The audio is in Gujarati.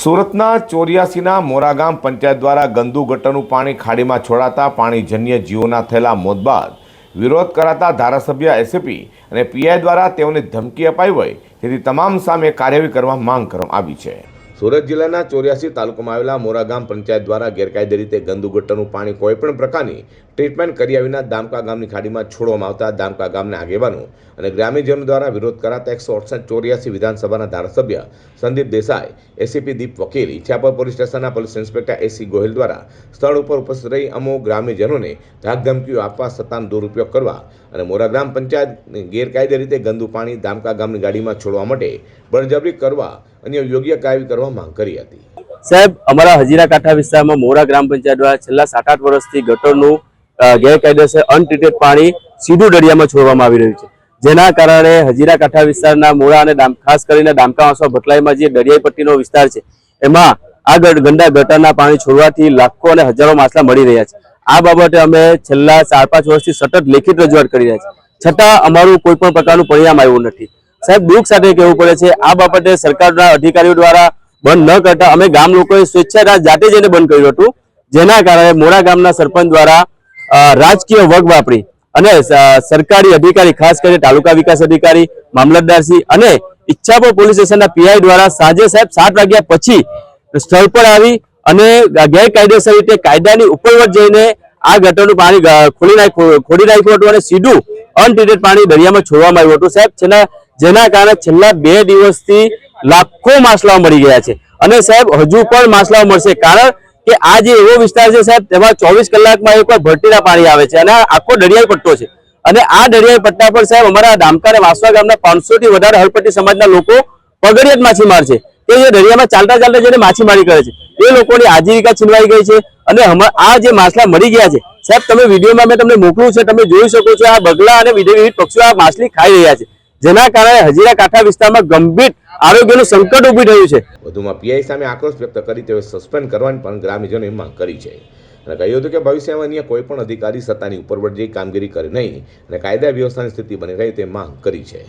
સુરતના ચોર્યાસીના મોરાગામ પંચાયત દ્વારા ગંદુ ગટરનું પાણી ખાડીમાં છોડાતા પાણીજન્ય જીવોના થયેલા મોત બાદ વિરોધ કરાતા ધારાસભ્ય એસએપી અને પીઆઈ દ્વારા તેઓને ધમકી અપાઈ હોય તેથી તમામ સામે કાર્યવાહી કરવા માંગ કરવામાં આવી છે. સુરત જિલ્લાના ચોર્યાસી તાલુકામાં આવેલા મોરાગામ પંચાયત દ્વારા ગેરકાયદે રીતે ગંદુ ગટરનું પાણી કોઈપણ પ્રકારની ટ્રીટમેન્ટ કર્યા વિના દામકા ગામની ખાડીમાં છોડવામાં આવતા દામકા ગામના આગેવાનો અને ગ્રામ્યજનો દ્વારા વિરોધ કરાતા એકસો અડસઠ ચોર્યાસી વિધાનસભાના ધારાસભ્ય સંદીપ દેસાઈ, એસીપી દીપ વકીલ ઇચ્છાપર પોલીસ સ્ટેશનના પોલીસ ઇન્સ્પેક્ટર એસી ગોહિલ દ્વારા સ્થળ ઉપર ઉપસ્થિત રહી અમો ગ્રામ્યજનોને ધાકધમકીઓ આપવા સત્તાનો દુરુપયોગ કરવા અને મોરા ગ્રામ પંચાયત ગેરકાયદે રીતે ગંદુ પાણી દામકા ગામની ગાડીમાં છોડવા માટે બળજબરી કરવા અને યોગ્ય કાર્યવાહી કરવા માંગ કરી હતી. સાહેબ, અમારા હજીરા કાંઠા વિસ્તારમાં મોરા ગ્રામ પંચાયત દ્વારા છેલ્લા સાત આઠ વર્ષથી ગટરનું ગેરકાયદેસર અનટ્રીટેડ પાણી સીધું દરિયામાં છોડવામાં આવી રહ્યું છે. જેના કારણે હજીરા કાંઠા વિસ્તારના મોરા અને ખાસ કરીને ડામકા વાંસવા ભટલાઈમાં જે દરિયાઈ પટ્ટીનો વિસ્તાર છે, એમાં આ ગંદા ગટરના પાણી છોડવાથી લાખો અને હજારો માછલા મળી રહ્યા છે. આ બાબતે અમે છેલ્લા ચાર પાંચ વર્ષથી સતત લેખિત રજૂઆત કરી રહ્યા છીએ. છતાં અમારું કોઈ પણ પ્રકારનું પરિણામ આવ્યું નથી. સાહેબ, દુઃખ સાથે કહેવું પડે છે, આ બાબતે સરકારના અધિકારીઓ દ્વારા બંધ ન કરતા અમે ગામ લોકોએ સ્વેચ્છા જાતે જઈને બંધ કર્યું હતું, જેના કારણે મોરા ગામના સરપંચ દ્વારા રાજકીય વગ વાપરી અને સરકારી અધિકારી, ખાસ કરીને તાલુકા વિકાસ અધિકારી મામલતદારશ્રી અને ઈચ્છાપુર પોલીસ સ્ટેશનના પીઆઈ દ્વારા સાંજે સાહેબ સાત વાગ્યા પછી સ્થળ પર આવી અને ગેરકાયદેસર રીતે કાયદાની ઉપરવટ જઈને આ ગટરનું પાણી ખોલી નાખ્યું ખોડી નાખ્યું હતું અને સીધું અનટ્રીટેડ પાણી દરિયામાં છોડવામાં આવ્યું હતું. સાહેબ, છેલ્લા જેના કારણે છેલ્લા બે દિવસથી લાખો માછલાઓ મળી ગયા છે. અને સાહેબ, હજુ પણ માછલાઓ મળશે. કારણ કે આ જે એવો વિસ્તાર છે સાહેબ, તેમાં ચોવીસ કલાકમાં એકવાર ભરતીના પાણી આવે છે અને આખો દરિયાઈ પટ્ટો છે. અને આ દરિયાઈ પટ્ટા પર સાહેબ, અમારા ડામકા અને વાસવા ગામના પાંચસો થી વધારે હળપટ્ટી સમાજના લોકો પગડિયાત માછીમાર છે. કે જે દરિયામાં ચાલતા ચાલતા જઈને માછીમારી કરે છે. એ લોકોની આજીવિકા છીનવાઈ ગઈ છે અને આ જે માછલા મરી ગયા છે. સાહેબ, તમે વિડીયોમાં મેં તમને મોકલું છે, તમે જોઈ શકો છો આ બગલા અને વિવિધ પક્ષીઓ આ માછલી ખાઈ રહ્યા છે. જેના કારણે હજીરા કાંઠા વિસ્તારમાં ગંભીર આરોગ્યનું સંકટ ઊભી થયું છે. વધુમાં પીઆઈ સામે આક્રોશ વ્યક્ત કરી તેઓ સસ્પેન્ડ કરવાની પણ ગ્રામ્યજનોએ માંગ કરી છે. અને કહ્યું હતું કે ભવિષ્યમાં અન્ય કોઈ પણ અધિકારી સત્તાની ઉપર જઈ કામગીરી કરે નહીં અને કાયદા વ્યવસ્થાની સ્થિતિ બની રહે તે માંગ કરી છે.